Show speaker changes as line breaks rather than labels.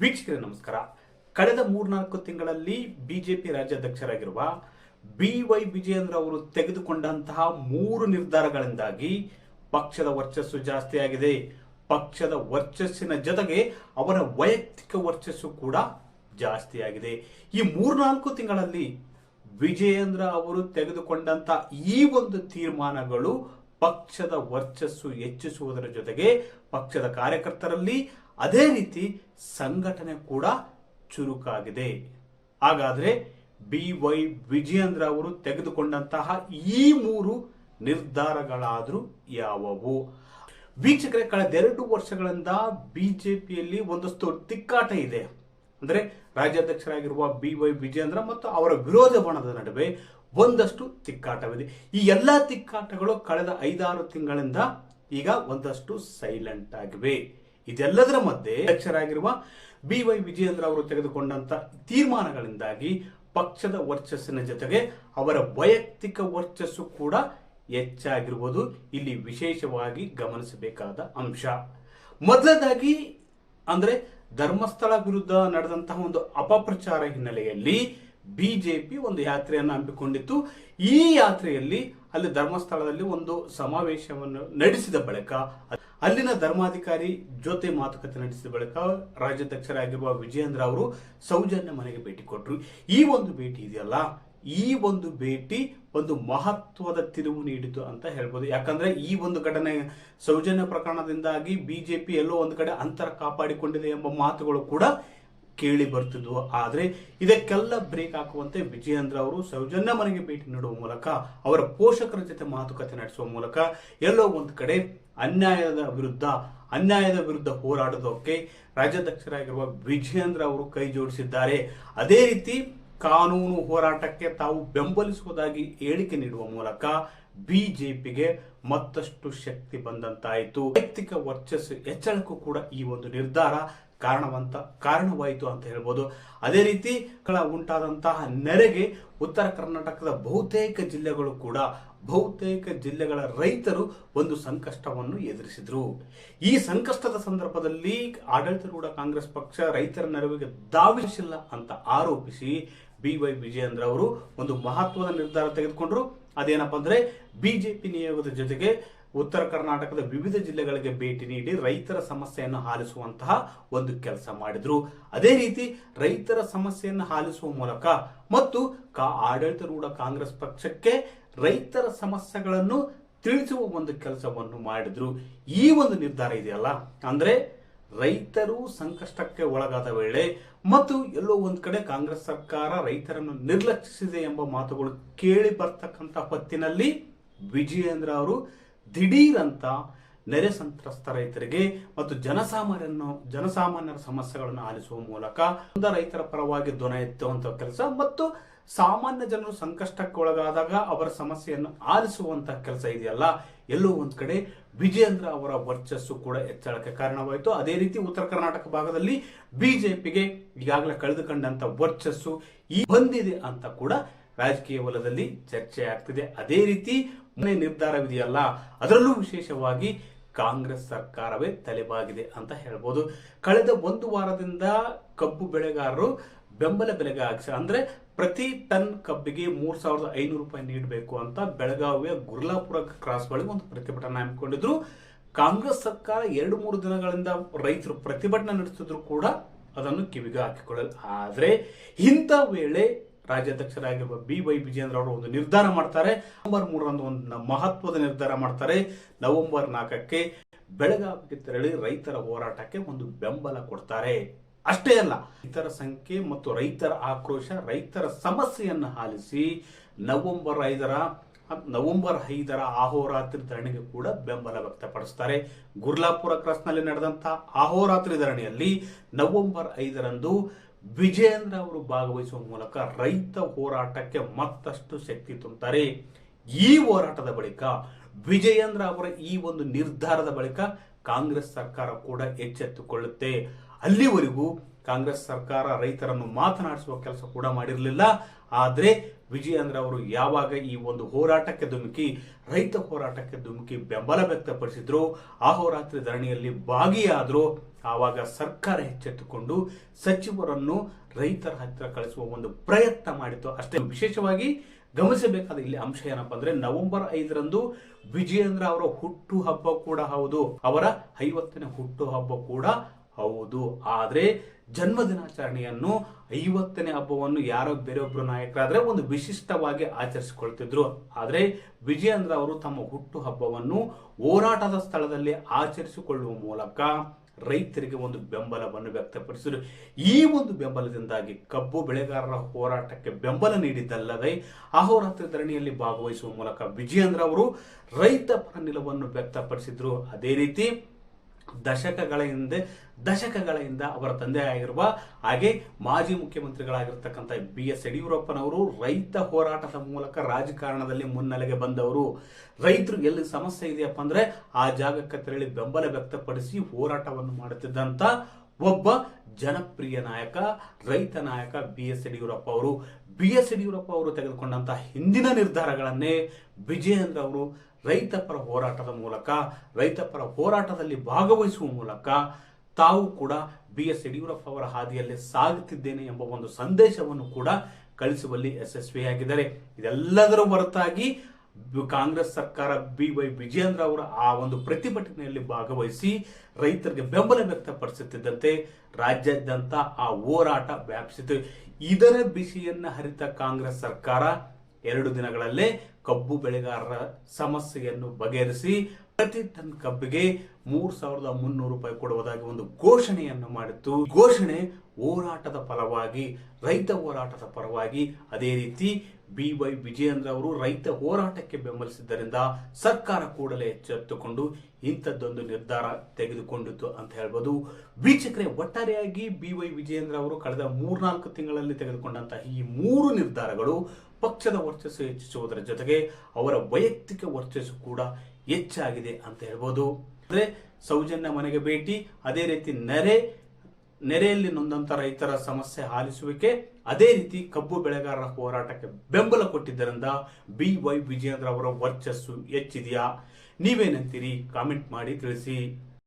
ವೀಕ್ಷಕರೇ, ನಮಸ್ಕಾರ. ಕಳೆದ ಮೂರ್ನಾಲ್ಕು ತಿಂಗಳಲ್ಲಿ ಬಿಜೆಪಿ ರಾಜ್ಯಾಧ್ಯಕ್ಷರಾಗಿರುವ ಬಿ ವೈ ವಿಜಯೇಂದ್ರ ಅವರು ತೆಗೆದುಕೊಂಡಂತಹ ಮೂರು ನಿರ್ಧಾರಗಳಿಂದಾಗಿ ಪಕ್ಷದ ವರ್ಚಸ್ಸು ಜಾಸ್ತಿಯಾಗಿದೆ ಪಕ್ಷದ ವರ್ಚಸ್ಸಿನ ಜೊತೆಗೆ ಅವರ ವೈಯಕ್ತಿಕ ವರ್ಚಸ್ಸು ಕೂಡ ಜಾಸ್ತಿಯಾಗಿದೆ ಈ ಮೂರ್ನಾಲ್ಕು ತಿಂಗಳಲ್ಲಿ ವಿಜಯೇಂದ್ರ ಅವರು ತೆಗೆದುಕೊಂಡಂತ ಈ ಒಂದು ತೀರ್ಮಾನಗಳು ಪಕ್ಷದ ವರ್ಚಸ್ಸು ಹೆಚ್ಚಿಸುವುದರ ಜೊತೆಗೆ ಪಕ್ಷದ ಕಾರ್ಯಕರ್ತರಲ್ಲಿ ಅದೇ ರೀತಿ ಸಂಘಟನೆ ಕೂಡ ಚುರುಕಾಗಿದೆ. ಹಾಗಾದ್ರೆ ಬಿ ವೈ ವಿಜಯೇಂದ್ರ ಅವರು ತೆಗೆದುಕೊಂಡಂತಹ ಈ ಮೂರು ನಿರ್ಧಾರಗಳಾದರೂ ಯಾವುವು? ವೀಕ್ಷಕರೇ ಕಳೆದೆರಡು ವರ್ಷಗಳಿಂದ ಬಿಜೆಪಿಯಲ್ಲಿ ಒಂದಷ್ಟು ತಿಕ್ಕಾಟ ಇದೆ. ಅಂದ್ರೆ ರಾಜ್ಯಾಧ್ಯಕ್ಷರಾಗಿರುವ ಬಿ ವೈ ವಿಜೇಂದ್ರ ಮತ್ತು ಅವರ ವಿರೋಧ ಬಣದ ನಡುವೆ ಒಂದಷ್ಟು ತಿಕ್ಕಾಟವಿದೆ. ಈ ಎಲ್ಲಾ ತಿಕ್ಕಾಟಗಳು ಕಳೆದ ಐದಾರು ತಿಂಗಳಿಂದ ಈಗ ಒಂದಷ್ಟು ಸೈಲೆಂಟ್ ಆಗಿವೆ. ಇದೆಲ್ಲದರ ಮಧ್ಯೆ ಅಧ್ಯಕ್ಷರಾಗಿರುವ ಬಿ ವೈ ವಿಜಯೇಂದ್ರ ಅವರು ತೆಗೆದುಕೊಂಡಂತ ತೀರ್ಮಾನಗಳಿಂದಾಗಿ ಪಕ್ಷದ ವರ್ಚಸ್ಸಿನ ಜೊತೆಗೆ ಅವರ ವೈಯಕ್ತಿಕ ವರ್ಚಸ್ಸು ಕೂಡ ಹೆಚ್ಚಾಗಿರುವುದು ಇಲ್ಲಿ ವಿಶೇಷವಾಗಿ ಗಮನಿಸಬೇಕಾದ ಅಂಶ. ಮೊದಲದಾಗಿ ಅಂದ್ರೆ ಧರ್ಮಸ್ಥಳ ವಿರುದ್ಧ ನಡೆದಂತಹ ಒಂದು ಅಪಪ್ರಚಾರ ಹಿನ್ನೆಲೆಯಲ್ಲಿ ಬಿಜೆಪಿ ಒಂದು ಯಾತ್ರೆಯನ್ನು ಹಮ್ಮಿಕೊಂಡಿತ್ತು. ಈ ಯಾತ್ರೆಯಲ್ಲಿ ಅಲ್ಲಿ ಧರ್ಮಸ್ಥಳದಲ್ಲಿ ಒಂದು ಸಮಾವೇಶವನ್ನು ನಡೆಸಿದ ಬಳಿಕ, ಅಲ್ಲಿನ ಧರ್ಮಾಧಿಕಾರಿ ಜೊತೆ ಮಾತುಕತೆ ನಡೆಸಿದ ಬಳಿಕ ರಾಜ್ಯಾಧ್ಯಕ್ಷರಾಗಿರುವ ವಿಜಯೇಂದ್ರ ಅವರು ಸೌಜನ್ಯ ಮನೆಗೆ ಭೇಟಿ ಕೊಟ್ಟರು ಈ ಒಂದು ಭೇಟಿ ಇದೆಯಲ್ಲ? ಈ ಒಂದು ಭೇಟಿ ಒಂದು ಮಹತ್ವದ ತಿರುವು ನೀಡಿತು ಅಂತ ಹೇಳ್ಬೋದು. ಯಾಕಂದ್ರೆ ಈ ಒಂದು ಘಟನೆ ಸೌಜನ್ಯ ಪ್ರಕರಣದಿಂದಾಗಿ ಬಿಜೆಪಿ ಎಲ್ಲೋ ಒಂದು ಕಡೆ ಅಂತರ ಕಾಪಾಡಿಕೊಂಡಿದೆ ಎಂಬ ಮಾತುಗಳು ಕೂಡ ಕೇಳಿ ಬರ್ತಿದ್ವು. ಆದರೆ ಇದಕ್ಕೆಲ್ಲ ಬ್ರೇಕ್ ಹಾಕುವಂತೆ ವಿಜಯೇಂದ್ರ ಅವರು ಸೌಜನ್ಯ ಮನೆಗೆ ಭೇಟಿ ನೀಡುವ ಮೂಲಕ ಅವರ ಪೋಷಕರ ಜೊತೆ ಮಾತುಕತೆ ನಡೆಸುವ ಮೂಲಕ ಎಲ್ಲೋ ಒಂದು ಕಡೆ ಅನ್ಯಾಯದ ವಿರುದ್ಧ ಅನ್ಯಾಯದ ವಿರುದ್ಧ ಹೋರಾಡೋದಕ್ಕೆ ರಾಜ್ಯಾಧ್ಯಕ್ಷರಾಗಿರುವ ವಿಜಯೇಂದ್ರ ಅವರು ಕೈ ಜೋಡಿಸಿದ್ದಾರೆ. ಅದೇ ರೀತಿ ಕಾನೂನು ಹೋರಾಟಕ್ಕೆ ತಾವು ಬೆಂಬಲಿಸುವುದಾಗಿ ಹೇಳಿಕೆ ನೀಡುವ ಮೂಲಕ ಬಿಜೆಪಿಗೆ ಮತ್ತಷ್ಟು ಶಕ್ತಿ ಬಂದಂತಾಯಿತು. ವೈಯಕ್ತಿಕ ವರ್ಚಸ್ಸು ಹೆಚ್ಚಳಕ್ಕೂ ಕೂಡ ಈ ಒಂದು ನಿರ್ಧಾರ ಕಾರಣವಂತ ಕಾರಣವಾಯಿತು ಅಂತ ಹೇಳ್ಬೋದು. ಅದೇ ರೀತಿ ಕಳ ಉಂಟಾದಂತಹ ನೆರೆಗೆ ಉತ್ತರ ಕರ್ನಾಟಕದ ಬಹುತೇಕ ಜಿಲ್ಲೆಗಳು ಕೂಡ ಬಹುತೇಕ ಜಿಲ್ಲೆಗಳ ರೈತರು ಒಂದು ಸಂಕಷ್ಟವನ್ನು ಎದುರಿಸಿದ್ರು. ಈ ಸಂಕಷ್ಟದ ಸಂದರ್ಭದಲ್ಲಿ ಆಡಳಿತಾರೂಢ ಕಾಂಗ್ರೆಸ್ ಪಕ್ಷ ರೈತರ ನೆರವಿಗೆ ಧಾವಿಸಿಲ್ಲ ಅಂತ ಆರೋಪಿಸಿ ಬಿ ವೈ ವಿಜಯೇಂದ್ರ ಅವರು ಒಂದು ಮಹತ್ವದ ನಿರ್ಧಾರ ತೆಗೆದುಕೊಂಡ್ರು. ಅದೇನಪ್ಪ ಅಂದ್ರೆ ಬಿಜೆಪಿ ನಿಯೋಗದ ಜೊತೆಗೆ ಉತ್ತರ ಕರ್ನಾಟಕದ ವಿವಿಧ ಜಿಲ್ಲೆಗಳಿಗೆ ಭೇಟಿ ನೀಡಿ ರೈತರ ಸಮಸ್ಯೆಯನ್ನು ಆಲಿಸುವಂತಹ ಒಂದು ಕೆಲಸ ಮಾಡಿದ್ರು. ಅದೇ ರೀತಿ ರೈತರ ಸಮಸ್ಯೆಯನ್ನು ಆಲಿಸುವ ಮೂಲಕ ಮತ್ತು ಕಾ ಆಡಳಿತಾರೂಢ ಕಾಂಗ್ರೆಸ್ ಪಕ್ಷಕ್ಕೆ ರೈತರ ಸಮಸ್ಯೆಗಳನ್ನು ತಿಳಿಸುವ ಒಂದು ಕೆಲಸವನ್ನು ಮಾಡಿದ್ರು. ಈ ಒಂದು ನಿರ್ಧಾರ ಇದೆಯಲ್ಲ? ಅಂದ್ರೆ ರೈತರು ಸಂಕಷ್ಟಕ್ಕೆ ಒಳಗಾದ ವೇಳೆ ಮತ್ತು ಎಲ್ಲೋ ಒಂದ್ ಕಡೆ ಕಾಂಗ್ರೆಸ್ ಸರ್ಕಾರ ರೈತರನ್ನು ನಿರ್ಲಕ್ಷಿಸಿದೆ ಎಂಬ ಮಾತುಗಳು ಕೇಳಿ ಬರ್ತಕ್ಕಂಥ ಹೊತ್ತಿನಲ್ಲಿ ವಿಜಯೇಂದ್ರ ಅವರು ದಿಢೀರ್ ಅಂತ ನೆರೆ ಸಂತ್ರಸ್ತ ರೈತರಿಗೆ ಮತ್ತು ಜನಸಾಮಾನ್ಯರನ್ನು ಜನಸಾಮಾನ್ಯರ ಸಮಸ್ಯೆಗಳನ್ನು ಆಲಿಸುವ ಮೂಲಕ ಒಂದು ರೈತರ ಪರವಾಗಿ ಧ್ವನ ಎತ್ತುವಂತ ಕೆಲಸ ಮತ್ತು ಸಾಮಾನ್ಯ ಜನರು ಸಂಕಷ್ಟಕ್ಕೆ ಒಳಗಾದಾಗ ಅವರ ಸಮಸ್ಯೆಯನ್ನು ಆಲಿಸುವಂತಹ ಕೆಲಸ ಇದೆಯಲ್ಲ, ಎಲ್ಲೋ ಒಂದ್ ಕಡೆ ವಿಜೇಂದ್ರ ಅವರ ವರ್ಚಸ್ಸು ಕೂಡ ಹೆಚ್ಚಳಕ್ಕೆ ಕಾರಣವಾಯಿತು. ಅದೇ ರೀತಿ ಉತ್ತರ ಕರ್ನಾಟಕ ಭಾಗದಲ್ಲಿ ಬಿಜೆಪಿಗೆ ಈಗಾಗಲೇ ಕಳೆದುಕೊಂಡಂತ ವರ್ಚಸ್ಸು ಈ ಬಂದಿದೆ ಅಂತ ಕೂಡ ರಾಜಕೀಯ ವಲಯದಲ್ಲಿ ಚರ್ಚೆ ಆಗ್ತಿದೆ ಅದೇ ರೀತಿ ನಿರ್ಧಾರವಿದೆಯಲ್ಲ ಅದರಲ್ಲೂ ವಿಶೇಷವಾಗಿ ಕಾಂಗ್ರೆಸ್ ಸರ್ಕಾರವೇ ತಲೆಬಾಗಿದೆ ಅಂತ ಹೇಳ್ಬೋದು. ಕಳೆದ ಒಂದು ವಾರದಿಂದ ಕಬ್ಬು ಬೆಳೆಗಾರರು ಬೆಂಬಲ ಬೆಲೆಗೆ ಅಂದ್ರೆ ಪ್ರತಿ ಟನ್ ಕಬ್ಬಿಗೆ ಮೂರ್ ಸಾವಿರದ ಐನೂರು ರೂಪಾಯಿ ನೀಡಬೇಕು ಅಂತ ಬೆಳಗಾವಿಯ ಗುರ್ಲಾಪುರ ಕ್ರಾಸ್ ಬಳಿ ಒಂದು ಪ್ರತಿಭಟನೆ ಹಮ್ಮಿಕೊಂಡಿದ್ರು. ಕಾಂಗ್ರೆಸ್ ಸರ್ಕಾರ ಎರಡು ಮೂರು ದಿನಗಳಿಂದ ರೈತರು ಪ್ರತಿಭಟನೆ ನಡೆಸಿದ್ರು ಕೂಡ ಅದನ್ನು ಕಿವಿಗೆ ಹಾಕಿಕೊಳ್ಳಲು ಆದ್ರೆ ಇಂಥ ವೇಳೆ ರಾಜ್ಯಾಧ್ಯಕ್ಷರಾಗಿರುವ ಬಿ ವೈ ವಿಜೇಂದ್ರ ಅವರು ಒಂದು ನಿರ್ಧಾರ ಮಾಡ್ತಾರೆ. ನವೆಂಬರ್ ಮೂರರಂದು ಒಂದು ಮಹತ್ವದ ನಿರ್ಧಾರ ಮಾಡ್ತಾರೆ. ನವೆಂಬರ್ ನಾಲ್ಕಕ್ಕೆ ಬೆಳಗಾವಿಗೆ ತೆರಳಿ ರೈತರ ಹೋರಾಟಕ್ಕೆ ಒಂದು ಬೆಂಬಲ ಕೊಡ್ತಾರೆ. ಅಷ್ಟೇ ಅಲ್ಲ, ರೈತರ ಸಂಖ್ಯೆ ಮತ್ತು ರೈತರ ಆಕ್ರೋಶ, ರೈತರ ಸಮಸ್ಯೆಯನ್ನು ಆಲಿಸಿ ನವೆಂಬರ್ ಐದರ ನವೆಂಬರ್ ಐದರ ಆಹೋರಾತ್ರಿ ಧರಣಿಗೆ ಕೂಡ ಬೆಂಬಲ ವ್ಯಕ್ತಪಡಿಸ್ತಾರೆ. ಗುರ್ಲಾಪುರ ಕ್ರಾಸ್ನಲ್ಲಿ ನಡೆದಂತಹ ಆಹೋರಾತ್ರಿ ಧರಣಿಯಲ್ಲಿ ನವೆಂಬರ್ ಐದರಂದು ವಿಜಯೇಂದ್ರ ಅವರು ಭಾಗವಹಿಸುವ ಮೂಲಕ ರೈತ ಹೋರಾಟಕ್ಕೆ ಮತ್ತಷ್ಟು ಶಕ್ತಿ ತುಂಬುತ್ತಾರೆ ಈ ಹೋರಾಟದ ಬಳಿಕ ವಿಜಯೇಂದ್ರ ಅವರ ಈ ಒಂದು ನಿರ್ಧಾರದ ಬಳಿಕ ಕಾಂಗ್ರೆಸ್ ಸರ್ಕಾರ ಕೂಡ ಎಚ್ಚೆತ್ತುಕೊಳ್ಳುತ್ತೆ. ಅಲ್ಲಿವರೆಗೂ ಕಾಂಗ್ರೆಸ್ ಸರ್ಕಾರ ರೈತರನ್ನು ಮಾತನಾಡಿಸುವ ಕೆಲಸ ಕೂಡ ಮಾಡಿರಲಿಲ್ಲ. ಆದ್ರೆ ವಿಜಯೇಂದ್ರ ಅವರು ಯಾವಾಗ ಈ ಒಂದು ಹೋರಾಟಕ್ಕೆ ಧುಮುಕಿ, ರೈತ ಹೋರಾಟಕ್ಕೆ ಧುಮುಕಿ ಬೆಂಬಲ ವ್ಯಕ್ತಪಡಿಸಿದ್ರು ಅಹೋರಾತ್ರಿ ಧರಣಿಯಲ್ಲಿ ಭಾಗಿಯಾದ್ರು, ಆವಾಗ ಸರ್ಕಾರ ಎಚ್ಚೆತ್ತುಕೊಂಡು ಸಚಿವರನ್ನು ರೈತರ ಹತ್ತಿರ ಕಳಿಸುವ ಒಂದು ಪ್ರಯತ್ನ ಮಾಡಿತು ಅಷ್ಟೇ ವಿಶೇಷವಾಗಿ ಗಮನಿಸಬೇಕಾದ ಇಲ್ಲಿ ಅಂಶ ಏನಪ್ಪಾ ಅಂದ್ರೆ ನವೆಂಬರ್ ಐದರಂದು ವಿಜಯೇಂದ್ರ ಅವರ ಹುಟ್ಟು ಹಬ್ಬ ಕೂಡ ಹೌದು. ಅವರ ಐವತ್ತನೇ ಹುಟ್ಟು ಹಬ್ಬ ಕೂಡ ಹೌದು. ಆದರೆ ಜನ್ಮ ದಿನಾಚರಣೆಯನ್ನು ಐವತ್ತನೇ ಹಬ್ಬವನ್ನು ಯಾರೋ ಬೇರೆಯೊಬ್ಬರು ನಾಯಕರಾದ್ರೆ ಒಂದು ವಿಶಿಷ್ಟವಾಗಿ ಆಚರಿಸಿಕೊಳ್ತಿದ್ರು. ಆದರೆ ವಿಜಯೇಂದ್ರ ಅವರು ತಮ್ಮ ಹುಟ್ಟು ಹಬ್ಬವನ್ನು ಹೋರಾಟದ ಸ್ಥಳದಲ್ಲಿ ಆಚರಿಸಿಕೊಳ್ಳುವ ಮೂಲಕ ರೈತರಿಗೆ ಒಂದು ಬೆಂಬಲವನ್ನು ವ್ಯಕ್ತಪಡಿಸಿದರು. ಈ ಒಂದು ಬೆಂಬಲದಿಂದಾಗಿ ಕಬ್ಬು ಬೆಳೆಗಾರರ ಹೋರಾಟಕ್ಕೆ ಬೆಂಬಲ ನೀಡಿದ್ದಲ್ಲದೆ ಅಹೋರಾತ್ರಿ ಧರಣಿಯಲ್ಲಿ ಭಾಗವಹಿಸುವ ಮೂಲಕ ವಿಜಯೇಂದ್ರ ಅವರು ರೈತ ಪರ ನಿಲುವನ್ನು ವ್ಯಕ್ತಪಡಿಸಿದ್ರು. ಅದೇ ರೀತಿ ದಶಕಗಳ ಹಿಂದೆ ದಶಕಗಳಿಂದ ಅವರ ತಂದೆ ಆಗಿರುವ ಹಾಗೆ ಮಾಜಿ ಮುಖ್ಯಮಂತ್ರಿಗಳಾಗಿರ್ತಕ್ಕಂಥ ಬಿ ಎಸ್ ಯಡಿಯೂರಪ್ಪನವರು ರೈತ ಹೋರಾಟದ ಮೂಲಕ ರಾಜಕಾರಣದಲ್ಲಿ ಮುನ್ನೆಲೆಗೆ ಬಂದವರು. ರೈತರು ಎಲ್ಲಿ ಸಮಸ್ಯೆ ಇದೆಯಪ್ಪ ಅಂದ್ರೆ ಆ ಜಾಗಕ್ಕೆ ತೆರಳಿ ಬೆಂಬಲ ವ್ಯಕ್ತಪಡಿಸಿ ಹೋರಾಟವನ್ನು ಮಾಡುತ್ತಿದ್ದಂತ ಒಬ್ಬ ಜನಪ್ರಿಯ ನಾಯಕ, ರೈತ ನಾಯಕ ಬಿ ಎಸ್ ಯಡಿಯೂರಪ್ಪ ಅವರು. ಬಿ ಎಸ್ ಯಡಿಯೂರಪ್ಪ ಅವರು ತೆಗೆದುಕೊಂಡಂತಹ ಹಿಂದಿನ ನಿರ್ಧಾರಗಳನ್ನೇ ವಿಜಯೇಂದ್ರ ಅವರು ರೈತ ಪರ ಹೋರಾಟದ ಮೂಲಕ ರೈತ ಪರ ಹೋರಾಟದಲ್ಲಿ ಭಾಗವಹಿಸುವ ಮೂಲಕ ತಾವು ಕೂಡ ಬಿ ಎಸ್ ಯಡಿಯೂರಪ್ಪ ಅವರ ಹಾದಿಯಲ್ಲಿ ಸಾಗುತ್ತಿದ್ದೇನೆ ಎಂಬ ಒಂದು ಸಂದೇಶವನ್ನು ಕೂಡ ಕಳಿಸುವಲ್ಲಿ ಯಶಸ್ವಿಯಾಗಿದ್ದಾರೆ. ಇದೆಲ್ಲದರ ಹೊರತಾಗಿ ಕಾಂಗ್ರೆಸ್ ಸರ್ಕಾರ ಬಿ ವೈ ವಿಜಯೇಂದ್ರ ಅವರ ಆ ಒಂದು ಪ್ರತಿಭಟನೆಯಲ್ಲಿ ಭಾಗವಹಿಸಿ ರೈತರಿಗೆ ಬೆಂಬಲ ವ್ಯಕ್ತಪಡಿಸುತ್ತಿದ್ದಂತೆ ರಾಜ್ಯಾದ್ಯಂತ ಆ ಹೋರಾಟ ವ್ಯಾಪಿಸಿತು. ಇದರ ಬಿಸಿಯನ್ನ ಹರಿತ ಕಾಂಗ್ರೆಸ್ ಸರ್ಕಾರ ಎರಡು ದಿನಗಳಲ್ಲೇ ಕಬ್ಬು ಬೆಳೆಗಾರರ ಸಮಸ್ಯೆಯನ್ನು ಬಗೆಹರಿಸಿ ಪ್ರತಿ ಟನ್ ಕಬ್ಬಿಗೆ ಮೂರ್ ಸಾವಿರದ ಮುನ್ನೂರು ರೂಪಾಯಿ ಕೊಡುವುದಾಗಿ ಒಂದು ಘೋಷಣೆಯನ್ನು ಮಾಡಿತ್ತು. ಘೋಷಣೆ ಹೋರಾಟದ ಫಲವಾಗಿ, ರೈತ ಹೋರಾಟದ ಪರವಾಗಿ ಅದೇ ರೀತಿ ಬಿ ವೈ ವಿಜಯೇಂದ್ರ ಅವರು ರೈತ ಹೋರಾಟಕ್ಕೆ ಬೆಂಬಲಿಸಿದ್ದರಿಂದ ಸರ್ಕಾರ ಕೂಡಲೇ ಎಚ್ಚೆತ್ತುಕೊಂಡು ಇಂಥದ್ದೊಂದು ನಿರ್ಧಾರ ತೆಗೆದುಕೊಂಡಿತ್ತು ಅಂತ ಹೇಳ್ಬೋದು. ವೀಕ್ಷಕರೇ, ಒಟ್ಟಾರೆಯಾಗಿ ಬಿ ವೈ ವಿಜಯೇಂದ್ರ ಅವರು ಕಳೆದ ಮೂರ್ನಾಲ್ಕು ತಿಂಗಳಲ್ಲಿ ತೆಗೆದುಕೊಂಡಂತಹ ಈ ಮೂರು ನಿರ್ಧಾರಗಳು ಪಕ್ಷದ ವರ್ಚಸ್ಸು ಹೆಚ್ಚಿಸುವುದರ ಜೊತೆಗೆ ಅವರ ವೈಯಕ್ತಿಕ ವರ್ಚಸ್ಸು ಕೂಡ ಹೆಚ್ಚಾಗಿದೆ ಅಂತ ಹೇಳ್ಬೋದು. ಅಂದ್ರೆ ಸೌಜನ್ಯ ಮನೆಗೆ ಭೇಟಿ, ಅದೇ ರೀತಿ ನೆರೆ ನೆರೆಯಲ್ಲಿ ನೊಂದಂತ ರೈತರ ಸಮಸ್ಯೆ ಆಲಿಸುವಿಕೆ, ಅದೇ ರೀತಿ ಕಬ್ಬು ಬೆಳೆಗಾರರ ಹೋರಾಟಕ್ಕೆ ಬೆಂಬಲ ಕೊಟ್ಟಿದ್ದರಿಂದ ಬಿ ವೈ ವಿಜಯೇಂದ್ರ ಅವರ ವರ್ಚಸ್ಸು ಹೆಚ್ಚಿದೆಯಾ? ನೀವೇನಂತೀರಿ? ಕಾಮೆಂಟ್ ಮಾಡಿ ತಿಳಿಸಿ.